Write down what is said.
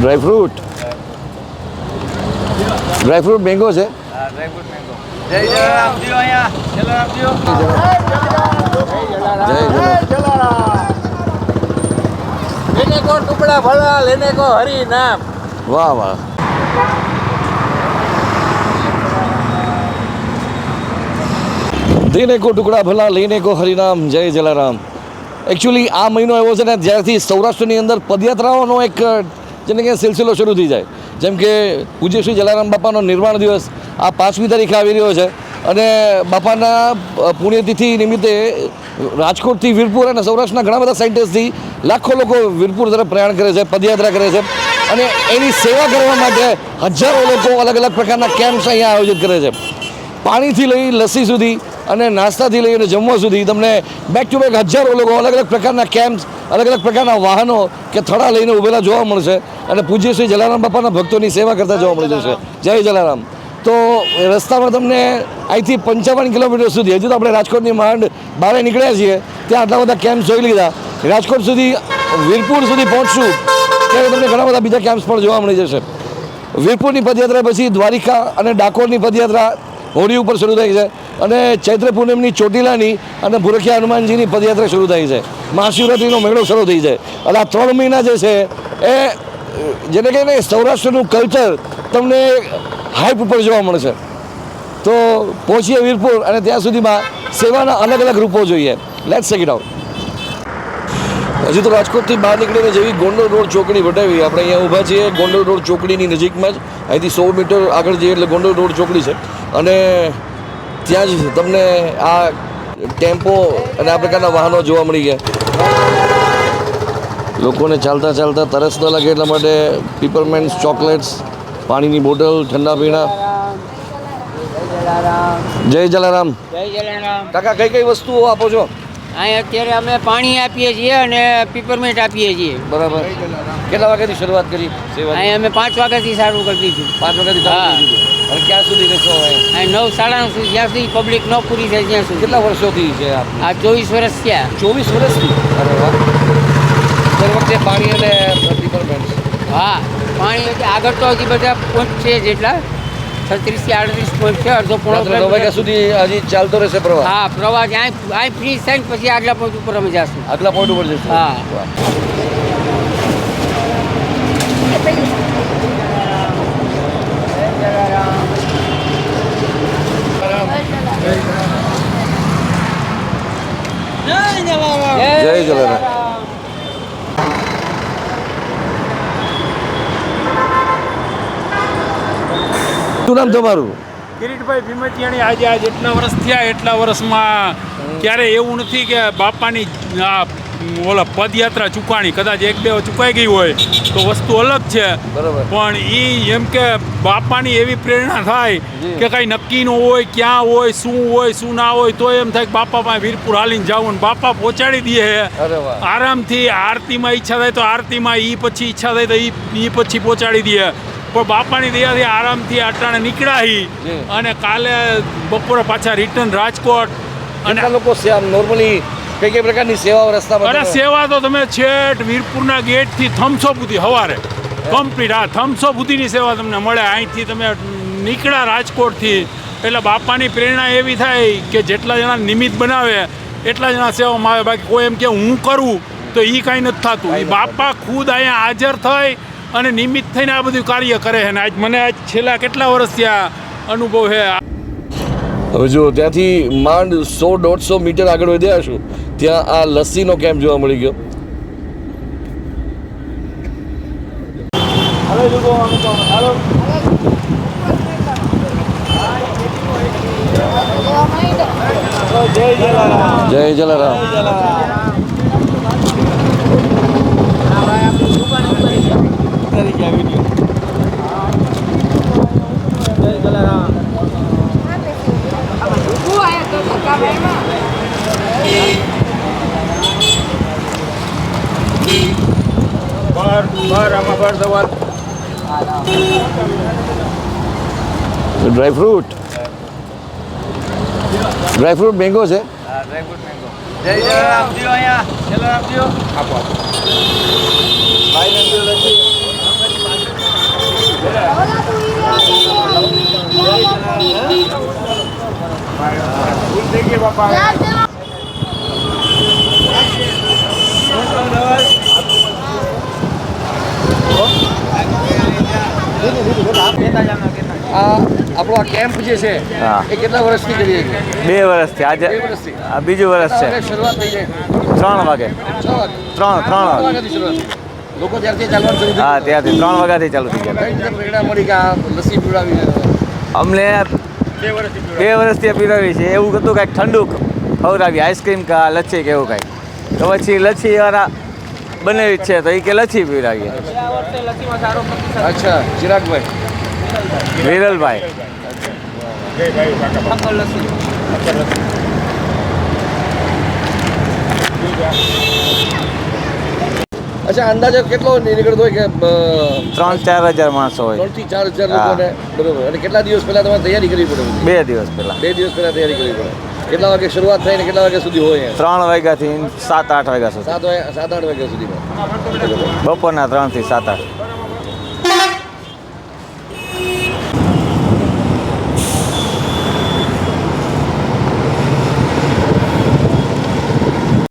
Dry fruit? Dry fruit mango છે? Mango. જય જલારામ જીઓ અહીંયા. જલારામ જીઓ જય ટુકડા ભલા લેને કો વાહ વાહ. દેને કો ટુકડા ભલા લેને કો હરિનામ જય જલારામ. એકચ્યુઅલી આ મહિનો એવો છે ને જ્યારથી સૌરાષ્ટ્રની અંદર પદયાત્રાઓનો એક જેને કે સિલસિલો શરૂ થઈ જાય. જેમ કે પૂજ્ય શ્રી જલારામ બાપાનો નિર્વાણ દિવસ આ પાંચમી તારીખે આવી રહ્યો છે. અને બાપાના પુણ્યતિથિ નિમિત્તે રાજકોટથી વીરપુર અને સૌરાષ્ટ્રના ઘણા બધા સાયન્ટિસ્ટથી લાખો લોકો વીરપુર તરફ પ્રયાણ કરે છે, પદયાત્રા કરે છે. અને એની સેવા કરવા માટે હજારો લોકો અલગ અલગ પ્રકારના કેમ્પ્સ અહીંયા આયોજિત કરે છે. પાણીથી લઈ લસ્સી સુધી અને નાસ્તાથી લઈ અને જમવા સુધી તમને બેક ટુ બેક હજારો લોકો અલગ અલગ પ્રકારના કેમ્પ્સ, અલગ અલગ પ્રકારના વાહનો કે થડા લઈને ઊભેલા જોવા મળશે. અને પૂજ્ય શ્રી જલારામ બાપાના ભક્તોની સેવા કરતા જોવા મળી જશે જય જલારામ. તો રસ્તામાં તમને અહીંથી પંચાવન કિલોમીટર સુધી હજુ તો આપણે રાજકોટની માંડ બહાર નીકળ્યા છીએ ત્યાં આટલા બધા કેમ્પ જોઈ લીધા. રાજકોટ સુધી વીરપુર સુધી પહોંચશું ત્યારે તમને ઘણા બધા બીજા કેમ્પ્સ પણ જોવા મળી જશે. વીરપુરની પદયાત્રા પછી દ્વારિકા અને ડાકોરની પદયાત્રા હોળી ઉપર શરૂ થઈ છે અને ચૈત્ર પૂનમની ચોટીલાની અને ભુરખિયા હનુમાનજીની પદયાત્રા શરૂ થઈ છે. મહાશિવરાત્રિનો મેળો શરૂ થઈ છે અને આ ત્રણ મહિના જે છે એ જેને કહીને સૌરાષ્ટ્રનું કલ્ચર તમને હાઈપ ઉપર જોવા મળશે તો પહોંચીએ વીરપુર અને ત્યાં સુધીમાં સેવાના અલગ અલગ રૂપો જોઈએ. લેટ ઇટ આઉટ હજી તો રાજકોટથી બહાર નીકળીને જેવી ગોંડલ રોડ ચોકડી વટાવી. આપણે અહીંયા ઊભા છીએ ગોંડલ રોડ ચોકડીની નજીકમાં જ. અહીંથી સો મીટર આગળ જઈએ એટલે ગોંડલ રોડ ચોકડી છે. અને ત્યાં જ તમને આ ટેમ્પો અને આ પ્રકારના વાહનો જોવા મળી ગયા. લોકોને ચાલતા ચાલતા તરસ ન લાગે એટલા માટે પીપરમેન્ટ્સ ચોકલેટ્સ પાણીની બોટલ ઠંડા પીણા. જય જલારામ. જય જલારામ. કાકા કઈ કઈ વસ્તુઓ આપો છો? અહીં અત્યારે અમે પાણી આપીએ છીએ અને પીપરમેન્ટ આપીએ છીએ. બરાબર. કેટલા વાગ્યાથી શરૂઆત કરી? અહીંયા અહીં અમે પાંચ વાગ્યાથી સારું કરી દીધું. પાંચ વાગ્યાથી હા. અને ક્યાં સુધી રહેશો અહીં નવ સાડા નવ સુધી જ્યાં સુધી પબ્લિક ન પૂરી થાય ત્યાં સુધી. કેટલા વર્ષોથી છે આ ચોવીસ વર્ષ થયા. ચોવીસ વર્ષથી? અરે વાહ. દર વખતે પાણી અને પીપરમેન્ટ હા પાણી એટલે આગળ તો હજી બધા પોઈન્ટ છે જેટલા. છત્રીસથી આડત્રીસ પોઈન્ટ છે અડધો પોણો રાત્રે નવ વાગ્યા સુધી હજી ચાલતો રહેશે પ્રવાહ? હા પ્રવાહ અહીં અહીં ફ્રી થાય ને પછી આગલા પોઈન્ટ ઉપર અમે જાશું. આગલા પોઈન્ટ ઉપર જશે હા. વાહ. જય જલારામ શું નામ તમારું? કિરીટભાઈ ભીમતિયાણી આજે આજ એટલા વર્ષ થયા એટલા વર્ષમાં ક્યારે એવું નથી કે બાપાની આ ઓલા પદયાત્રા ચૂકાણી કદાચ એક બે ચૂકાઈ ગઈ હોય તો વસ્તુ અલગ છે. પણ એ એમ કે બાપાની એવી પ્રેરણા થાય કે કાંઈ નક્કી ન હોય ક્યાં હોય શું હોય શું ના હોય તો એમ થાય કે બાપા પાસે વીરપુર હાલીને જવું ને બાપા પહોંચાડી દે. વાહ. આરામથી આરતીમાં ઈચ્છા થાય તો આરતીમાં એ પછી ઈચ્છા થાય તો એ પછી પહોંચાડી દે. પણ બાપાની દયાથી આરામથી અટાણે નીકળ્યા હી અને કાલે બપોરે પાછા રિટર્ન રાજકોટ અને લોકો નોર્મલી કઈ કઈ પ્રકારની સેવાઓ રસ્તામાં અરે સેવા તો તમે છેટ વીરપુરના ગેટથી થમસો સુધી સવારે કમ્પ્લીટ હા થમસો સુધીની સેવા તમને મળે. અહીંથી તમે નીકળ્યા રાજકોટથી. એટલે બાપાની પ્રેરણા એવી થાય કે જેટલા જણા નિમિત્ત બનાવે એટલા જણા સેવામાં આવે. બાકી કોઈ એમ કે હું કરું તો એ કાંઈ નથી થતું. એ બાપા ખુદ અહીંયા હાજર થઈ અને નિમિત્ત થઈને આ બધું કાર્ય કરે છે. અને આજ મને આજ છેલ્લા કેટલા વર્ષ થયા અનુભવ છે હવે જો ત્યાંથી માંડ સો દોઢસો મીટર આગળ વધ્યા છું. ત્યાં આ લસ્સીનો કેમ્પ જોવા મળી ગયો? જય જલારામ. બાર ગયા. Video dry fruit dry fruit mango છે? ડ્રાયફ્રૂટ મેંગો જય જલારામ જીઓ અહીંયા. જલારામ જીઓ. આપો આપો ભાઈ ને લસ્સી આ આપણો આ કેમ્પ જે છે એ કેટલા વર્ષથી કરીએ બે વર્ષથી. આજે આ બીજું વર્ષ છે. શરૂઆત થઈ જાય. ત્રણ વાગે. ત્રણ વાગે. લોકો ત્યારથી ચાલવાનું શરૂ હા થયું ત્રણ વાગ્યાથી ચાલુ થઈ ગયા પ્રેરણા મળી કે આ લસ્સી પીવડાવી અમને બે વર્ષથી પીરાવી છે. એવું હતું કાંઈક ઠંડુ ખવડાવી આઈસ્ક્રીમ કા લચ્છી કે એવું કાંઈક. તો પછી લચ્છી વાળા બનાવી જ છે તો એ કે લચ્છી પીવડાવીએ. અચ્છા ચિરાગભાઈ. વિરલભાઈ. અચ્છા અંદાજે કેટલો નીકળતો હોય કે ત્રણ ચાર હજાર માણસો હોય. ત્રણથી ચાર હજાર. લોકોને બરોબર. અને કેટલા દિવસ પહેલા તમારે તૈયારી કરવી પડે બે દિવસ પહેલાં. બે દિવસ પહેલા તૈયારી કરવી પડે. કેટલા વાગે શરૂઆત થાય ને કેટલા વાગ્યા સુધી હોય? ત્રણ વાગ્યાથી સાત આઠ વાગ્યા સુધી. સાત વાગ્યા સાત આઠ વાગ્યા સુધીમાં. બપોરના ત્રણથી સાત આઠ.